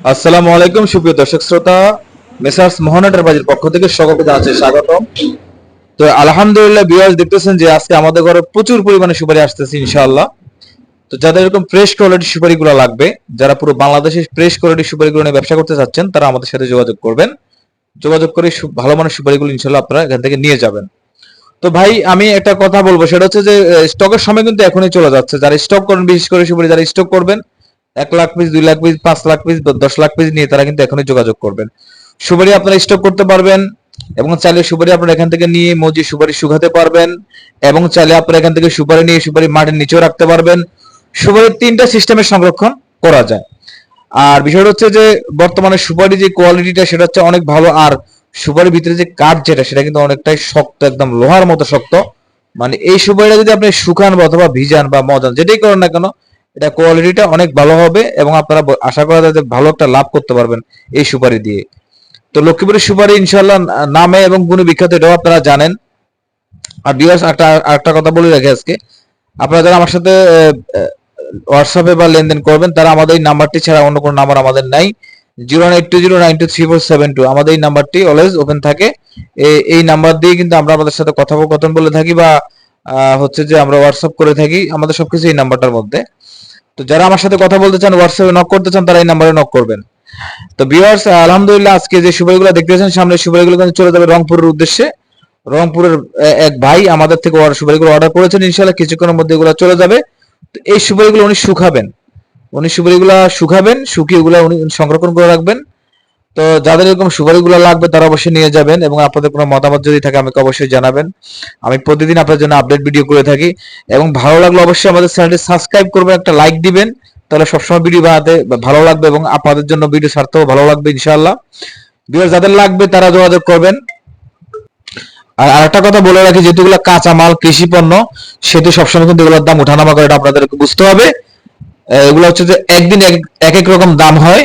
আসসালামু আলাইকুম, সুপ্রিয় দর্শক শ্রোতা। মেসার্স মোহনাটার পক্ষ থেকে সকলকে জানাচ্ছি স্বাগতম। তো আলহামদুলিল্লাহ বিয়াজ দেখতেছেন যে আজকে আমাদের ঘরে প্রচুর পরিমাণে সুপারি আসতেছে, ইনশাআল্লাহ। তো যাদের এরকম ফ্রেশ কোয়ালিটির সুপারিগুলো লাগবে, যারা পুরো বাংলাদেশের ফ্রেশ কোয়ালিটির সুপারিগুলো নিয়ে ব্যবসা করতে চাচ্ছেন, তারা আমাদের সাথে যোগাযোগ করবেন। যোগাযোগ করে ভালো মানের সুপারিগুলো ইনশাআল্লাহ আপনারা এখান থেকে নিয়ে যাবেন। তো ভাই, আমি একটা কথা বলব, সেটা হচ্ছে যে স্টকের সময় কিন্তু এখনই চলে যাচ্ছে। যারা স্টক করেন, বিশেষ করে সুপারি, যারা স্টক করবেন এক লাখ পিস দুই লাখ পিস পাঁচ লাখ পিস দশ লাখ পিস নিয়ে তারা কিন্তু এখনই যোগাযোগ করবেন। সুপারি আপনারা স্টক করতে পারবেন এবং চাইলে সুপারি আপনারা এখান থেকে নিয়ে মজি সুপারি শুকাতে পারবেন এবং চাইলে আপনারা এখান থেকে সুপারি নিয়ে সুপারি মাটির নিচেও রাখতে পারবেন। সুপারির তিনটা সিস্টেমের সংরক্ষণ করা যায়। আর বিষয়টা হচ্ছে যে, বর্তমানে সুপারি যে কোয়ালিটিটা সেটা হচ্ছে অনেক ভালো। আর সুপারির ভিতরে যে কাঠ যেটা, সেটা কিন্তু অনেকটাই শক্ত, একদম লোহার মতো শক্ত। মানে এই সুপারিটা যদি আপনি শুকান বা অথবা ভিজান বা মজান, যেটাই করেন না কেন এটা কোয়ালিটিটা অনেক ভালো হবে এবং আপনারা আশা করা যায় ভালো একটা লাভ করতে পারবেন এই সুপারি দিয়ে। তো লক্ষ্মীপুরের সুপারি ইনশাল্লাহ নামে এবং গুণে বিখ্যাত, এটাও আপনারা জানেন। আর বিয়াস একটা একটা কথা বলে রাখি আজকে। আপনারা যারা আমার সাথে হোয়াটসঅ্যাপে বা লেনদেন করবেন, তারা আমাদের এই নাম্বারটি ছাড়া অন্য কোনো নাম্বার আমাদের নাই। Zero nine two zero nine two three four seven two আমাদের এই নাম্বারটি অলওয়েজ ওপেন থাকে। এই নাম্বার দিয়ে কিন্তু আমরা আমাদের সাথে কথোপকথন বলে থাকি বা হচ্ছে যে আমরা হোয়াটসঅ্যাপ করে থাকি। আমাদের সবকিছু এই নাম্বারটার মধ্যে। তো যারা আমার সাথে কথা বলতে চান হোয়াটসঅ্যাপে নক করতে চান, তারা এই নাম্বারে নক করবেন। তো ভিউয়ার্স আলহামদুলিল্লাহ, আজকে যে সুপারিগুলো দেখতেছেন, সামনে সুপারিগুলো কিন্তু চলে যাবে রংপুরের উদ্দেশ্যে। রংপুরের এক ভাই আমাদের থেকে সুপারিগুলো অর্ডার করেছেন, ইনশাআল্লাহ কিছুক্ষণের মধ্যে এগুলো চলে যাবে। তো এই সুপারিগুলো উনি শুকাবেন। উনি সুপারিগুলো শুকাবেন, শুকিয়ে ওগুলো উনি সংরক্ষণ করে রাখবেন। তো যাদের এরকম সুপারিগুলো লাগবে তারা অবশ্যই নিয়ে যাবেন এবং আপনাদের কোনো মতামত যদি থাকে আমাকে অবশ্যই জানাবেন। আমি প্রতিদিন আপনার জন্য আপডেট ভিডিও করে থাকি এবং ভালো লাগলে অবশ্যই আমাদের চ্যানেলটি সাবস্ক্রাইব করবেন, একটা লাইক দিবেন, তাহলে সবসময় ভিডিও বানাতে ভালো লাগবে এবং আপনাদের জন্য ভিডিও ছাড়তেও ভালো লাগবে ইনশাআল্লাহ। ভিউয়ার যাদের লাগবে তারা যোগাযোগ করবেন। আর আরেকটা কথা বলে রাখি যেহেতু এগুলো কাঁচা মাল, কৃষি পণ্য, সেহেতু সবসময় কিন্তু এগুলোর দাম ওঠানামা করে এটা আপনাদেরকে বুঝতে হবে। এগুলো হচ্ছে যে একদিন এক এক এক রকম দাম হয়।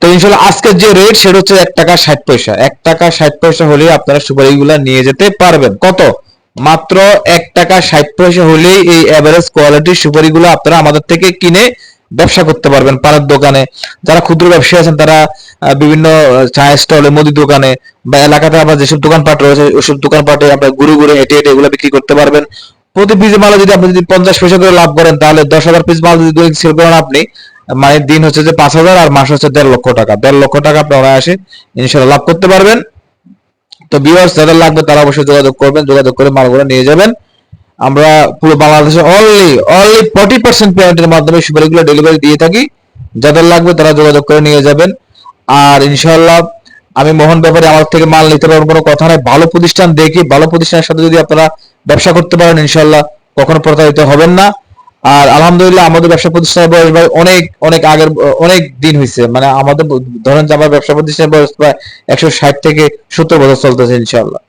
তো ইনশাল্লাহ আজকের যে রেট সেটা হচ্ছে এক টাকা ষাট পয়সা। এক টাকা ষাট পয়সা হলে আপনারা সুপারিগুলো নিয়ে যেতে পারবেন। কত? মাত্র এক টাকা ষাট পয়সা হলেই এই এভারেজ কোয়ালিটির সুপারিগুলো আপনারা আমাদের থেকে কিনে ব্যবসা করতে পারবেন পানের দোকানে। যারা ক্ষুদ্র ব্যবসায়ী আছেন, তারা বিভিন্ন চায়ের স্টলে মুদি দোকানে বা এলাকাতে আবার যেসব দোকানপাট রয়েছে, ওইসব দোকানপাটে আপনার ঘুরে ঘুরে হেঁটে হেঁটে এগুলো বিক্রি করতে পারবেন। প্রতি পিস মালে যদি আপনি যদি পঞ্চাশ পয়সা করে লাভ করেন, তাহলে দশ হাজার পিস মাল যদি দৈনিক সেল করেন আপনি মানে দিন হচ্ছে যে পাঁচ হাজার আর মাস হচ্ছে দেড় লক্ষ টাকা। দেড় লক্ষ টাকা আপনি অনায়াসে ইনশাল্লাহ লাভ করতে পারবেন। তো ভিউয়ার্স যাদের লাগবে তারা অবশ্যই যোগাযোগ করবেন, যোগাযোগ করে মালগুলো নিয়ে যাবেন। আমরা পুরো বাংলাদেশে অনলি অনলি ফর্টি পার্সেন্ট পেমেন্টের মাধ্যমে সুপারিগুলো ডেলিভারি দিয়ে থাকি। যাদের লাগবে তারা যোগাযোগ করে নিয়ে যাবেন। আর ইনশাআল্লাহ আমি মোহন ব্যাপারে আমার থেকে মাল নিতে পারবেন কোনো কথা নাই। ভালো প্রতিষ্ঠান দেখি, ভালো প্রতিষ্ঠানের সাথে যদি আপনারা ব্যবসা করতে পারেন, ইনশাল্লাহ কখনো প্রতারিত হবেন না। আর আলহামদুলিল্লাহ আমাদের ব্যবসা প্রতিষ্ঠানের বয়স ভাই অনেক অনেক আগের, অনেক দিন হয়েছে মানে আমাদের ধরেন যে আমার ব্যবসা প্রতিষ্ঠানের বয়স প্রায় একশো ষাট থেকে সত্তর বছর চলতেছে ইনশাআল্লাহ।